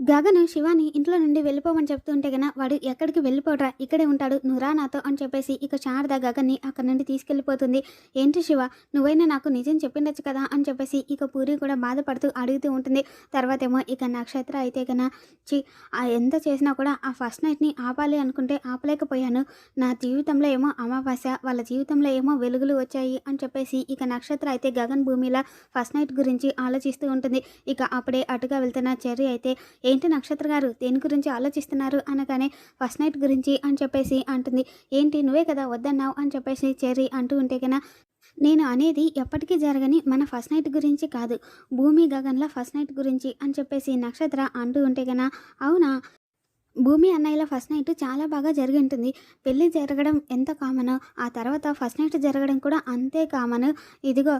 గగన్ శివాని ఇంట్లో నుండి వెళ్ళిపోమని చెప్తుంటే గన వాడు ఎక్కడికి వెళ్ళిపోడరా ఇక్కడే ఉంటాడు. నువ్వు నాతో అని చెప్పేసి ఇక శారద గగన్ని అక్కడి నుండి తీసుకెళ్ళిపోతుంది. ఏంటి శివ? నువ్వైనా నాకు నిజం చెప్పిండొచ్చు కదా అని చెప్పేసి ఇక పూరి కూడా బాధపడుతూ అడుగుతూ ఉంటుంది. తర్వాత ఏమో ఇక నక్షత్ర అయితే గన చి ఎంత చేసినా కూడా ఆ ఫస్ట్ నైట్ని ఆపాలి అనుకుంటే ఆపలేకపోయాను. నా జీవితంలో ఏమో అమావాస్య వాళ్ళ జీవితంలో ఏమో వెలుగులు వచ్చాయి అని చెప్పేసి ఇక నక్షత్ర అయితే గగన్ భూమిలా ఫస్ట్ నైట్ గురించి ఆలోచిస్తూ ఉంటుంది. ఇక అప్పుడే అటుగా వెళ్తున్న చెర్రీ అయితే ఏంటి నక్షత్ర గారు? దేని గురించి ఆలోచిస్తున్నారు? అనగానే ఫస్ట్ నైట్ గురించి అని చెప్పేసి అంటుంది. ఏంటి? నువ్వే కదా వద్దన్నావు అని చెప్పేసి చెర్రీ అంటూ ఉంటే కన్నా నేను అనేది ఎప్పటికీ జరగని మన ఫస్ట్ నైట్ గురించి కాదు. భూమి గగన్ల ఫస్ట్ నైట్ గురించి అని చెప్పేసి నక్షత్ర అంటూ ఉంటే కన్నా అవునా? భూమి అన్నయ్యల ఫస్ట్ నైట్ చాలా బాగా జరిగి ఉంటుంది. పెళ్ళి జరగడం ఎంత కామన్? ఆ తర్వాత ఫస్ట్ నైట్ జరగడం కూడా అంతే కామన్. ఇదిగో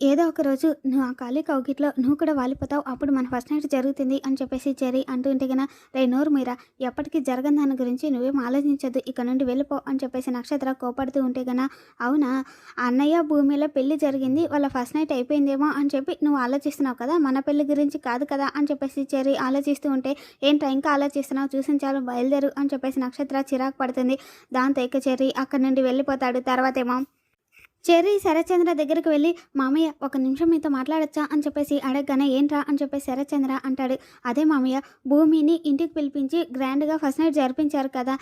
ఏదో ఒక రోజు నువ్వు ఆ ఖాళీ కౌకిట్లో నువ్వు కూడా వాలిపోతావు అప్పుడు మన ఫస్ట్ నైట్ జరుగుతుంది అని చెప్పేసి చెరి అంటూ ఉంటే గన రే నోరు మీరా ఎప్పటికీ జరగని దాని గురించి నువ్వేం ఆలోచించద్దు ఇక్కడ నుండి వెళ్ళిపో అని చెప్పేసి నక్షత్ర కోపడుతూ ఉంటే కన్నా అవునా అన్నయ్య భూమిలో పెళ్ళి జరిగింది వాళ్ళ ఫస్ట్ నైట్ అయిపోయిందేమో అని చెప్పి నువ్వు ఆలోచిస్తున్నావు కదా మన పెళ్ళి గురించి కాదు కదా అని చెప్పేసి చెరి ఆలోచిస్తూ ఉంటే ఏంట్రా ఇంకా ఆలోచిస్తున్నావు చూసిన చాలు బయలుదేరు అని చెప్పేసి నక్షత్ర చిరాకు పడుతుంది. దాంతో ఇక చెర్రి అక్కడి నుండి వెళ్ళిపోతాడు తర్వాత ఏమో చెర్రీ శరచంద్ర దగ్గరికి వెళ్ళి మామయ్య ఒక నిమిషం మీతో మాట్లాడచ్చా? అని చెప్పేసి అడగగానే ఏంట్రా? అని చెప్పేసి శరచంద్ర అంటాడు. అదే మామయ్య భూమిని ఇంటికి పిలిపించి గ్రాండ్గా ఫస్ట్ నైట్ జరిపించారు కదా.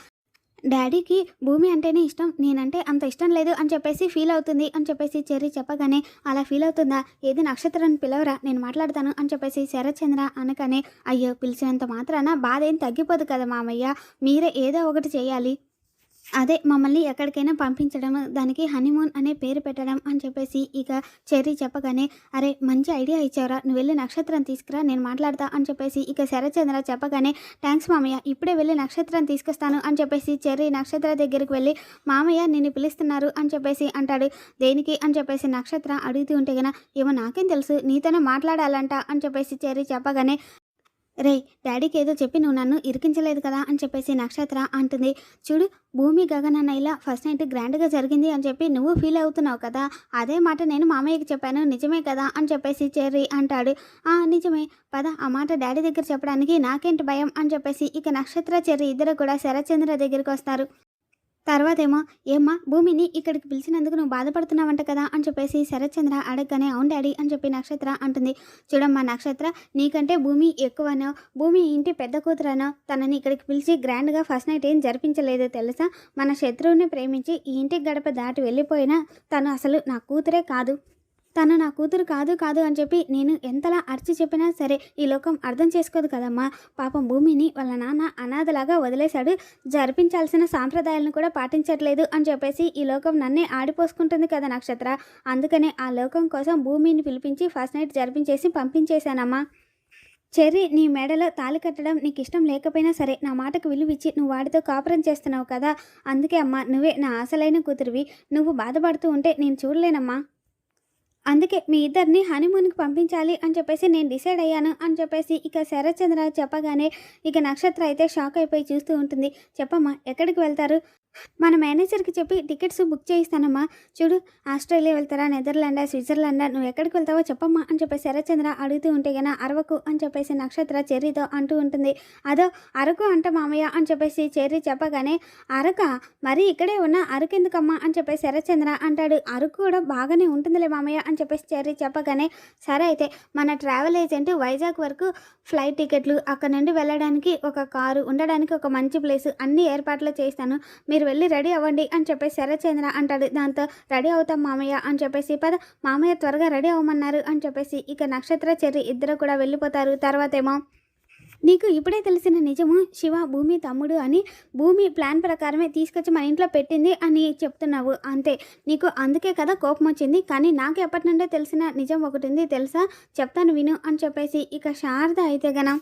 డాడీకి భూమి అంటేనే ఇష్టం నేనంటే అంత ఇష్టం లేదు అని చెప్పేసి ఫీల్ అవుతుంది అని చెప్పేసి చెర్రీ చెప్పగానే అలా ఫీల్ అవుతుందా? ఏది నక్షత్రాన్ని పిలవరా? నేను మాట్లాడతాను అని చెప్పేసి శరత్చంద్ర అనగానే అయ్యో పిలిచినంత మాత్రాన బాధ ఏం తగ్గిపోదు కదా మామయ్య. మీరే ఏదో ఒకటి చేయాలి. అదే మమ్మల్ని ఎక్కడికైనా పంపించడం దానికి హనీమూన్ అనే పేరు పెట్టడం అని చెప్పేసి ఇక చెర్రీ చెప్పగానే అరే మంచి ఐడియా ఇచ్చావురా. నువ్వు వెళ్ళి నక్షత్రం తీసుకురా నేను మాట్లాడతా అని చెప్పేసి ఇక శరచంద్ర చెప్పగానే థ్యాంక్స్ మామయ్య ఇప్పుడే వెళ్ళి నక్షత్రం తీసుకొస్తాను అని చెప్పేసి చెర్రీ నక్షత్ర దగ్గరికి వెళ్ళి మామయ్య నిన్ను పిలుస్తున్నారు అని చెప్పేసి అంటాడు. దేనికి? అని చెప్పేసి నక్షత్ర అడుగుతూ ఉంటే కదా ఏమో నాకేం తెలుసు నీతోనే మాట్లాడాలంట అని చెప్పేసి చెర్రీ చెప్పగానే రే డాడీకి ఏదో చెప్పి నువ్వు నన్ను ఇరికించలేదు కదా అని చెప్పేసి నక్షత్ర అంటుంది. చూడు భూమి గగనన్న ఇలా ఫస్ట్ నైట్ గ్రాండ్గా జరిగింది అని చెప్పి నువ్వు ఫీల్ అవుతున్నావు కదా? అదే మాట నేను మామయ్యకి చెప్పాను నిజమే కదా అని చెప్పేసి చెర్రీ అంటాడు. ఆ నిజమే. పద ఆ మాట డాడీ దగ్గర చెప్పడానికి నాకేంటి భయం అని చెప్పేసి ఇక నక్షత్ర చెర్రీ ఇద్దరు కూడా శరత్చంద్ర దగ్గరికి వస్తారు. తర్వాతేమో ఏమ్మా భూమిని ఇక్కడికి పిలిచినందుకు నువ్వు బాధపడుతున్నావంట కదా అని చెప్పేసి శరత్చంద్ర అడగగానే అవును డాడీ అని చెప్పి నక్షత్ర అంటుంది. చూడమ్మా నక్షత్ర నీకంటే భూమి ఎక్కువనో భూమి ఇంటి పెద్ద కూతురనో తనని ఇక్కడికి పిలిచి గ్రాండ్గా ఫస్ట్ నైట్ ఏం జరిపించలేదో తెలుసా? మన శత్రువుని ప్రేమించి ఈ ఇంటికి గడప దాటి వెళ్ళిపోయినా తను అసలు నా కూతురే కాదు. తను నా కూతురు కాదు కాదు అని చెప్పి నేను ఎంతలా అరిచి చెప్పినా సరే ఈ లోకం అర్థం చేసుకోదు కదమ్మా. పాపం భూమిని వాళ్ళ నాన్న అనాథలాగా వదిలేశాడు. జరిపించాల్సిన సాంప్రదాయాలను కూడా పాటించట్లేదు అని చెప్పేసి ఈ లోకం నన్నే ఆడిపోసుకుంటుంది కదా నక్షత్ర. అందుకనే ఆ లోకం కోసం భూమిని పిలిపించి ఫస్ట్ నైట్ జరిపించేసి పంపించేశానమ్మా. చెర్రీ నీ మెడలో తాళి కట్టడం నీకు ఇష్టం లేకపోయినా సరే నా మాటకు విలువిచ్చి నువ్వు వాడితో కాపురం చేస్తున్నావు కదా. అందుకే అమ్మా నువ్వే నా ఆశలైన కూతురివి. నువ్వు బాధపడుతూ ఉంటే నేను చూడలేనమ్మా. అందుకే మీ ఇద్దరిని హనీమూన్కి పంపించాలి అని చెప్పేసి నేను డిసైడ్ అయ్యాను అని చెప్పేసి ఇక శరత్చంద్ర చెప్పగానే ఇక నక్షత్ర అయితే షాక్ అయిపోయి చూస్తూ ఉంటుంది. చెప్పమ్మా ఎక్కడికి వెళ్తారు? మన మేనేజర్కి చెప్పి టికెట్స్ బుక్ చేయిస్తానమ్మా. చూడు ఆస్ట్రేలియా వెళ్తారా నెదర్లాండా స్విట్జర్లాండా నువ్వు ఎక్కడికి వెళ్తావో చెప్పమ్మా అని చెప్పేసి శరత్చంద్ర అడుగుతూ ఉంటే గనా అరవకు అని చెప్పేసి నక్షత్ర చెర్రీతో అంటూ ఉంటుంది. అదో అరకు అంట మామయ్య అని చెప్పేసి చెర్రీ చెప్పగానే అరక మరి ఇక్కడే ఉన్న అరకు ఎందుకమ్మా అని చెప్పేసి శరత్చంద్ర అంటాడు. అరకు కూడా బాగానే ఉంటుందిలే మామయ్య అని చెప్పేసి చెర్రీ చెప్పగానే సరే అయితే మన ట్రావెల్ ఏజెంట్ వైజాగ్ వరకు ఫ్లైట్ టికెట్లు అక్కడ నుండి వెళ్ళడానికి ఒక కారు ఉండడానికి ఒక మంచి ప్లేస్ అన్ని ఏర్పాట్లు చేస్తాను. మీరు వెళ్ళి రెడీ అవ్వండి అని చెప్పేసి శరచంద్ర అంటాడు. దాంతో రెడీ అవుతాం మామయ్య అని చెప్పేసి పద మామయ్య త్వరగా రెడీ అవ్వమన్నారు అని చెప్పేసి ఇక నక్షత్ర చెర్రి ఇద్దరు కూడా వెళ్ళిపోతారు. తర్వాతేమో నీకు ఇప్పుడే తెలిసిన నిజము శివ భూమి తమ్ముడు అని భూమి ప్లాన్ ప్రకారమే తీసుకొచ్చి మన ఇంట్లో పెట్టింది అని చెప్తున్నావు. అంతే నీకు అందుకే కదా కోపం వచ్చింది. కానీ నాకు ఎప్పటి నుండే తెలిసిన నిజం ఒకటి ఉంది తెలుసా? చెప్తాను విను అని చెప్పేసి ఇక శారద అయితే గనం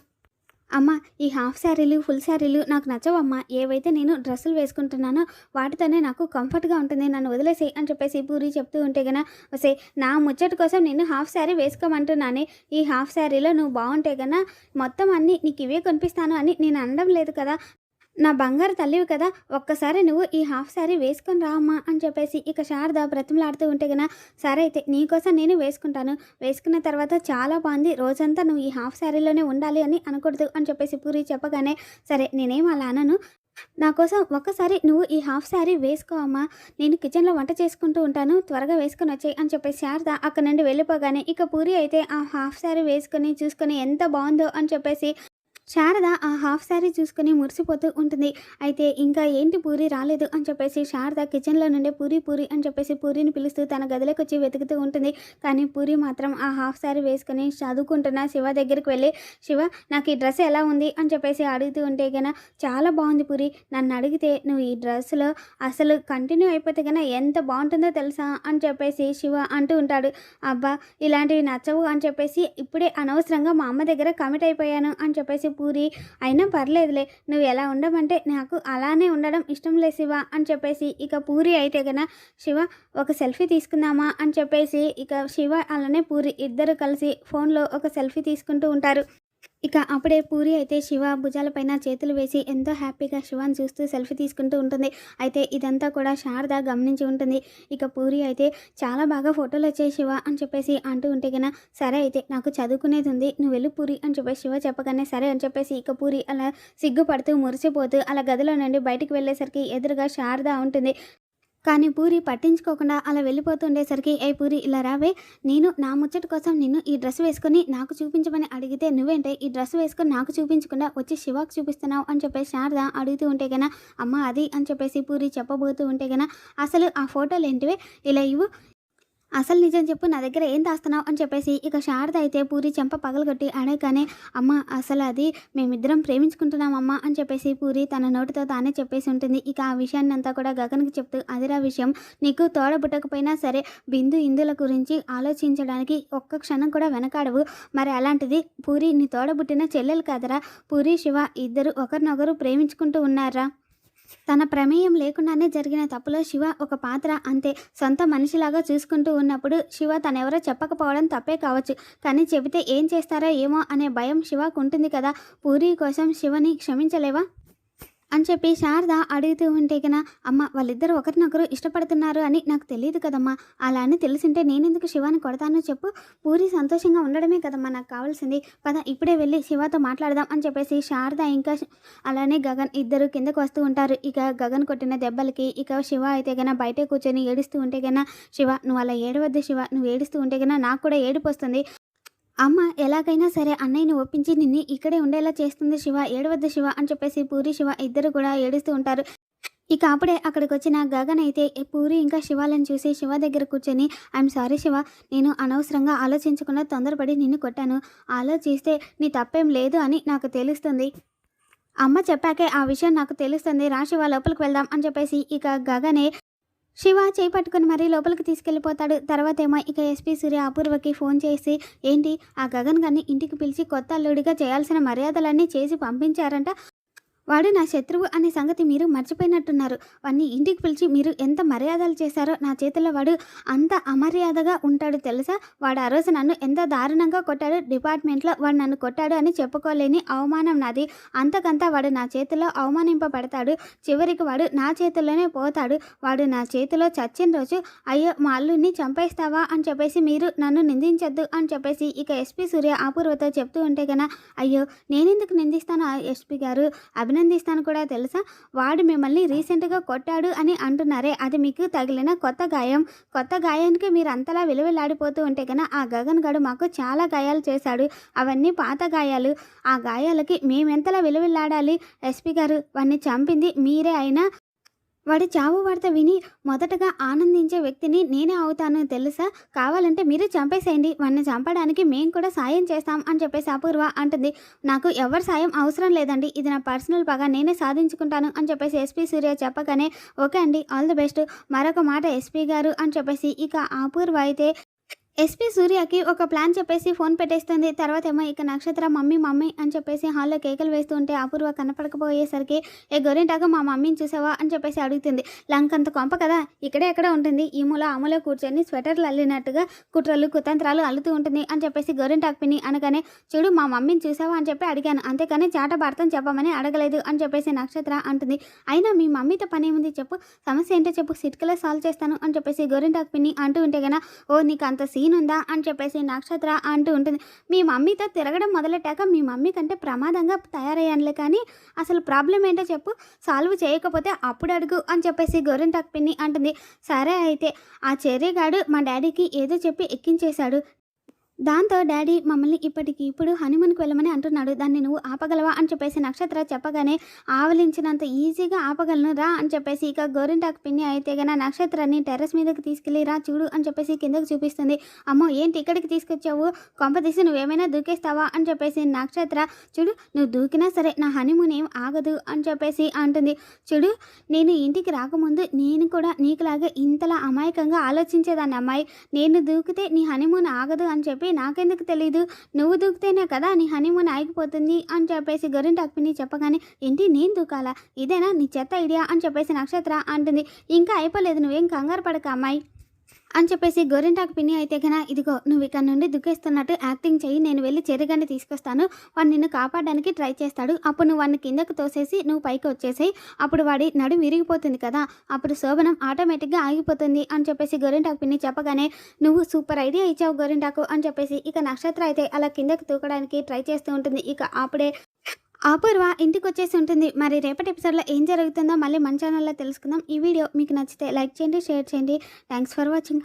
అమ్మ ఈ హాఫ్ శారీలు ఫుల్ శారీలు నాకు నచ్చవమ్మా. ఏవైతే నేను డ్రెస్సులు వేసుకుంటున్నానో వాటితోనే నాకు కంఫర్ట్గా ఉంటుంది. నన్ను వదిలేసే అని చెప్పేసి పూరి చెప్తూ ఉంటే గన వసే నా ముచ్చట కోసం నేను హాఫ్ శారీ వేసుకోమంటున్నానే. ఈ హాఫ్ శారీలో నువ్వు బాగుంటే గన మొత్తం అన్నీ నీకు ఇవే కొనిపిస్తాను అని నేను అనడం లేదు కదా. నా బంగారు తల్లివి కదా ఒక్కసారి నువ్వు ఈ హాఫ్ శారీ వేసుకొని రా అమ్మా అని చెప్పేసి ఇక శారద బ్రతిమలాడుతూ ఉంటే కదా సరే అయితే నీకోసం నేను వేసుకుంటాను. వేసుకున్న తర్వాత చాలా బాగుంది. రోజంతా నువ్వు ఈ హాఫ్ శారీలోనే ఉండాలి అని అనకూడదు అని చెప్పేసి పూరి చెప్పగానే సరే నేనేం అలా అనను. నా కోసం ఒక్కసారి నువ్వు ఈ హాఫ్ శారీ వేసుకో అమ్మా. నేను కిచెన్లో వంట చేసుకుంటూ ఉంటాను. త్వరగా వేసుకొని వచ్చాయి అని చెప్పేసి శారద అక్కడ నుండి వెళ్ళిపోగానే ఇక పూరి అయితే ఆ హాఫ్ శారీ వేసుకొని చూసుకొని ఎంత బాగుందో అని చెప్పేసి శారద ఆ హాఫ్ శారీ చూసుకొని మురిసిపోతూ ఉంటుంది. అయితే ఇంకా ఏంటి పూరి రాలేదు అని చెప్పేసి శారద కిచెన్లో నుండి పూరి పూరి అని చెప్పేసి పూరిని పిలుస్తూ తన గదిలోకి వచ్చి వెతుకుతూ ఉంటుంది. కానీ పూరి మాత్రం ఆ హాఫ్ శారీ వేసుకొని చదువుకుంటున్న శివ దగ్గరికి వెళ్ళి శివ నాకు ఈ డ్రెస్ ఎలా ఉంది? అని చెప్పేసి అడుగుతూ ఉంటే గన చాలా బాగుంది పూరి. నన్ను అడిగితే నువ్వు ఈ డ్రెస్లో అసలు కంటిన్యూ అయిపోతే కన్నా ఎంత బాగుంటుందో తెలుసా? అని చెప్పేసి శివ అంటూ ఉంటాడు. అబ్బా ఇలాంటివి నచ్చవు అని చెప్పేసి ఇప్పుడే అనవసరంగా మా అమ్మ దగ్గర కమిట్ అయిపోయాను అని చెప్పేసి పూరి. అయినా పర్లేదులే నువ్వు ఎలా ఉండమంటే నాకు అలానే ఉండడం ఇష్టం లే శివ అని చెప్పేసి ఇక పూరి అయితే గన శివ ఒక సెల్ఫీ తీసుకుందామా? అని చెప్పేసి ఇక శివ అలానే పూరి ఇద్దరు కలిసి ఫోన్లో ఒక సెల్ఫీ తీసుకుంటూ ఉంటారు. ఇక అప్పుడే పూరి అయితే శివ భుజాలపైన చేతులు వేసి ఎంతో హ్యాపీగా శివాని చూస్తూ సెల్ఫీ తీసుకుంటూ ఉంటుంది. అయితే ఇదంతా కూడా శారద గమనించి ఉంటుంది. ఇక పూరి అయితే చాలా బాగా ఫోటోలు వచ్చాయి శివ అని చెప్పేసి అంటూ ఉంటే కన్నా సరే అయితే నాకు చదువుకునేది ఉంది నువ్వు వెళ్ళు పూరి అని చెప్పేసి శివ చెప్పగానే సరే అని చెప్పేసి ఇక పూరి అలా సిగ్గుపడుతూ మురిసిపోతూ అలా గదిలో నుండి బయటికి వెళ్ళేసరికి ఎదురుగా శారద ఉంటుంది. కానీ పూరి పట్టించుకోకుండా అలా వెళ్ళిపోతుండేసరికి ఏ పూరి ఇలా రావే నేను నా ముచ్చట కోసం నిన్ను ఈ డ్రెస్ వేసుకొని నాకు చూపించమని అడిగితే నువ్వేంటే ఈ డ్రెస్ వేసుకుని నాకు చూపించకుండా వచ్చి శివాకు చూపిస్తున్నావు అని చెప్పేసి శారద అడుగుతూ ఉంటే కన్నా అమ్మ అది అని చెప్పేసి పూరి చెప్పబోతూ ఉంటే కన్నా అసలు ఆ ఫోటోలు ఏంటివే? ఇలా ఇవ్వు. అసలు నిజం చెప్పు నా దగ్గర ఏం దాస్తున్నావు అని చెప్పేసి ఇక శారద అయితే పూరి చెంప పగలగొట్టి అడగగానే అమ్మ అసలు అది మేమిద్దరం ప్రేమించుకుంటున్నామమ్మా అని చెప్పేసి పూరి తన నోటితో తానే చెప్పేసి ఉంటుంది. ఇక ఆ విషయాన్ని అంతా కూడా గగన్కి చెప్తూ అదిరా విషయం నీకు తోడబుట్టకపోయినా సరే బిందు ఇందుల గురించి ఆలోచించడానికి ఒక్క క్షణం కూడా వెనకాడవు. మరి అలాంటిది పూరి నీ తోడబుట్టిన చెల్లెలు కాదరా? పూరి శివ ఇద్దరు ఒకరినొకరు ప్రేమించుకుంటూ ఉన్నారా? తన ప్రమేయం లేకుండానే జరిగిన తప్పులో శివ ఒక పాత్ర అంతే. సొంత మనిషిలాగా చూసుకుంటూ ఉన్నప్పుడు శివ తనెవరో చెప్పకపోవడం తప్పే కావచ్చు. కానీ చెబితే ఏం చేస్తారో ఏమో అనే భయం శివకు ఉంటుంది కదా. పూరి కోసం శివని క్షమించలేవా? అని చెప్పి శారద అడుగుతూ ఉంటే కన అమ్మ వాళ్ళిద్దరు ఒకరినొకరు ఇష్టపడుతున్నారు అని నాకు తెలియదు కదమ్మా. అలా అని తెలిసింటే నేనెందుకు శివాని కొడతానో చెప్పు. పూరి సంతోషంగా ఉండడమే కదమ్మా నాకు కావాల్సింది. పద ఇప్పుడే వెళ్ళి శివతో మాట్లాడదాం అని చెప్పేసి శారద ఇంకా అలానే గగన్ ఇద్దరు కిందకు వస్తూ ఉంటారు. ఇక గగన్ కొట్టిన దెబ్బలకి ఇక శివ అయితే గన బయటే కూర్చొని ఏడుస్తూ ఉంటే గన శివ నువ్వు అలా ఏడవద్దు శివ. నువ్వు ఏడుస్తూ ఉంటే గన నాకు కూడా ఏడుపు వస్తుంది. అమ్మ ఎలాగైనా సరే అన్నయ్యని ఒప్పించి నిన్ను ఇక్కడే ఉండేలా చేస్తుంది శివ. ఏడవద్దు శివ అని చెప్పేసి పూరి శివ ఇద్దరు కూడా ఏడుస్తూ ఉంటారు. ఇక అప్పుడే అక్కడికి వచ్చిన గగన్ అయితే పూరి ఇంకా శివాలను చూసి శివ దగ్గర కూర్చొని ఐఎమ్ సారీ శివ నేను అనవసరంగా ఆలోచించకుండా తొందరపడి నిన్ను కొట్టాను. ఆలోచిస్తే నీ తప్పేం లేదు అని నాకు తెలుస్తుంది. అమ్మ చెప్పాకే ఆ విషయం నాకు తెలుస్తుంది. రాశివ లోపలికి వెళ్దాం అని చెప్పేసి ఇక గగనే శివ చేయి పట్టుకుని మరీ లోపలికి తీసుకెళ్ళిపోతాడు. తర్వాత ఏమో ఇక ఎస్పీ సూర్య అపూర్వకి ఫోన్ చేసి ఏంటి ఆ గగన్ గారిని ఇంటికి పిలిచి కొత్త అల్లుడిగా చేయాల్సిన మర్యాదలన్నీ చేసి పంపించారంట. వాడు నా శత్రువు అనే సంగతి మీరు మర్చిపోయినట్టున్నారు. వాడిని ఇంటికి పిలిచి మీరు ఎంత మర్యాదలు చేశారో నా చేతిలో వాడు అంత అమర్యాదగా ఉంటాడు తెలుసా? వాడు ఆ రోజు నన్ను ఎంత దారుణంగా కొట్టాడు. డిపార్ట్మెంట్లో వాడు నన్ను కొట్టాడు అని చెప్పుకోలేని అవమానం నాది. అంతకంతా వాడు నా చేతిలో అవమానింపబడతాడు. చివరికి వాడు నా చేతిలోనే పోతాడు. వాడు నా చేతిలో చచ్చిన రోజు అయ్యో మా అల్లుడిని చంపేస్తావా? అని చెప్పేసి మీరు నన్ను నిందించొద్దు అని చెప్పేసి ఇక ఎస్పీ సూర్య అపూర్వత చెప్తూ ఉంటే కన్నా అయ్యో నేనెందుకు నిందిస్తాను? ఆ ఎస్పీ గారు అభినందిస్తాను కూడా తెలుసా? వాడు మిమ్మల్ని రీసెంట్గా కొట్టాడు అని అంటున్నారే. అది మీకు తగిలిన కొత్త గాయం. కొత్త గాయానికి మీరు అంతలా విలువలాడిపోతూ ఉంటే కన్నా ఆ గగన్ గడు మాకు చాలా గాయాలు చేశాడు. అవన్నీ పాత గాయాలు. ఆ గాయాలకి మేమెంతలా విలువలాడాలి? ఎస్పీ గారు వాడిని చంపింది మీరే అయినా వాడి చావు వార్త విని మొదటగా ఆనందించే వ్యక్తిని నేనే అవుతాను తెలుసా? కావాలంటే మీరు చంపేసేయండి. వాడిని చంపడానికి మేము కూడా సాయం చేస్తాం అని చెప్పేసి అపూర్వ అంటుంది. నాకు ఎవరి సాయం అవసరం లేదండి. ఇది నా పర్సనల్ పగా. నేనే సాధించుకుంటాను అని చెప్పేసి ఎస్పీ సూర్య చెప్పగానే ఓకే అండి. All the best. మరొక మాట ఎస్పీ గారు అని చెప్పేసి ఇక అపూర్వ అయితే ఎస్పీ సూర్యకి ఒక ప్లాన్ చెప్పేసి ఫోన్ పెట్టేస్తుంది. తర్వాత ఏమో ఇక నక్షత్ర మమ్మీ మమ్మీ అని చెప్పేసి హాల్లో కేకలు వేస్తూ ఉంటే అపూర్వ కనపడకపోయేసరికి ఏ గొరింటాక మా మమ్మీని చూసావా? అని చెప్పేసి అడుగుతుంది. లంకంత కొంప కదా ఇక్కడే ఎక్కడ ఉంటుంది. ఈ మూల ఆ కూర్చొని స్వెటర్లు అల్లినట్టుగా కుట్రలు కుతంత్రాలు అల్లుతూ ఉంటుంది అని చెప్పేసి గొరింటాకు అనగానే చూడు మా మమ్మీని చూసావా? అని చెప్పి అడిగాను. అంతేకాని చాట భర్తం చెప్పమని అడగలేదు అని చెప్పేసి నక్షత్ర అంటుంది. అయినా మీ మమ్మీతో పని ఏముంది చెప్పు. సమస్య ఏంటో చెప్పు. సిట్కలో సాల్వ్ చేస్తాను అని చెప్పేసి గొరింటాకు అంటూ ఉంటే గన ఓ నీకు అంత సీన్ ఉందా అని చెప్పేసి నక్షత్ర అంటూ ఉంటుంది. మీ మమ్మీతో తిరగడం మొదలెట్టాక మీ మమ్మీ కంటే ప్రమాదంగా తయారయ్యానులే కానీ అసలు ప్రాబ్లం ఏంటో చెప్పు. సాల్వ్ చేయకపోతే అప్పుడు అడుగు అని చెప్పేసి గొరింటాకు పిన్ని అంటుంది. సరే అయితే ఆ చెర్రీగాడు మా డాడీకి ఏదో చెప్పి ఎక్కించేశాడు. దాంతో డాడీ మమ్మల్ని ఇప్పటికి ఇప్పుడు హనీమూన్కి వెళ్ళమని అంటున్నాడు. దాన్ని నువ్వు ఆపగలవా అని చెప్పేసి నక్షత్ర చెప్పగానే ఆవలించినంత ఈజీగా ఆపగలను రా అని చెప్పేసి ఇక గోరింటాకు పిన్ని అయితే గన నక్షత్రాన్ని టెర్రస్ మీదకి తీసుకెళ్ళి రా చూడు అని చెప్పేసి కిందకు చూపిస్తుంది. అమ్మో ఏంటి ఇక్కడికి తీసుకొచ్చావు? కొంప తీసి నువ్వేమైనా దూకేస్తావా అని చెప్పేసి నక్షత్ర చూడు నువ్వు దూకినా సరే నా హనీమూన్ ఏం ఆగదు అని చెప్పేసి అంటుంది. చూడు నేను ఇంటికి రాకముందు నేను కూడా నీకులాగా ఇంతలా అమాయకంగా ఆలోచించేదాన్ని అమ్మాయి. నేను దూకితే నీ హనీమూన్ ఆగదు అని చెప్పి నాకెందుకు తెలీదు? నువ్వు దూకితేనే కదా నీ హనీమూన్ ఆగిపోతుంది అని చెప్పేసి గరుణ్ టాక్పిని చెప్పగానే ఏంటి నేను దూకాలా? ఇదేనా నీ చెత్త ఐడియా? అని చెప్పేసి నక్షత్ర అంటుంది. ఇంకా అయిపోలేదు నువ్వేం కంగారు పడక అమ్మాయి. అని చెప్పేసి గోరింటాకు పిన్ని అయితే కన్నా ఇదిగో నువ్వు ఇక్కడ నుండి దుఃఖిస్తున్నట్టు యాక్టింగ్ చేయి నేను వెళ్ళి చెరగండి తీసుకొస్తాను. వాడు నిన్ను కాపాడడానికి ట్రై చేస్తాడు. అప్పుడు నువ్వు వాడిని కిందకు తోసేసి నువ్వు పైకి వచ్చేసాయి. అప్పుడు వాడి నడు విరిగిపోతుంది కదా. అప్పుడు శోభనం ఆటోమేటిక్గా ఆగిపోతుంది అని చెప్పేసి గోరింటాకు పిన్ని చెప్పగానే నువ్వు సూపర్ ఐడియా ఇచ్చావు గోరింటాకు అని చెప్పేసి ఇక నక్షత్ర అయితే అలా కిందకు తూకడానికి ట్రై చేస్తూ ఉంటుంది. ఇక అప్పుడే అపూర్వ ఇంటికి వచ్చేసి ఉంటుంది. మరి రేపటి ఎపిసోడ్లో ఏం జరుగుతుందో మళ్ళీ మన ఛానల్లో తెలుసుకుందాం. ఈ వీడియో మీకు నచ్చితే లైక్ చేయండి షేర్ చేయండి. Thanks for watching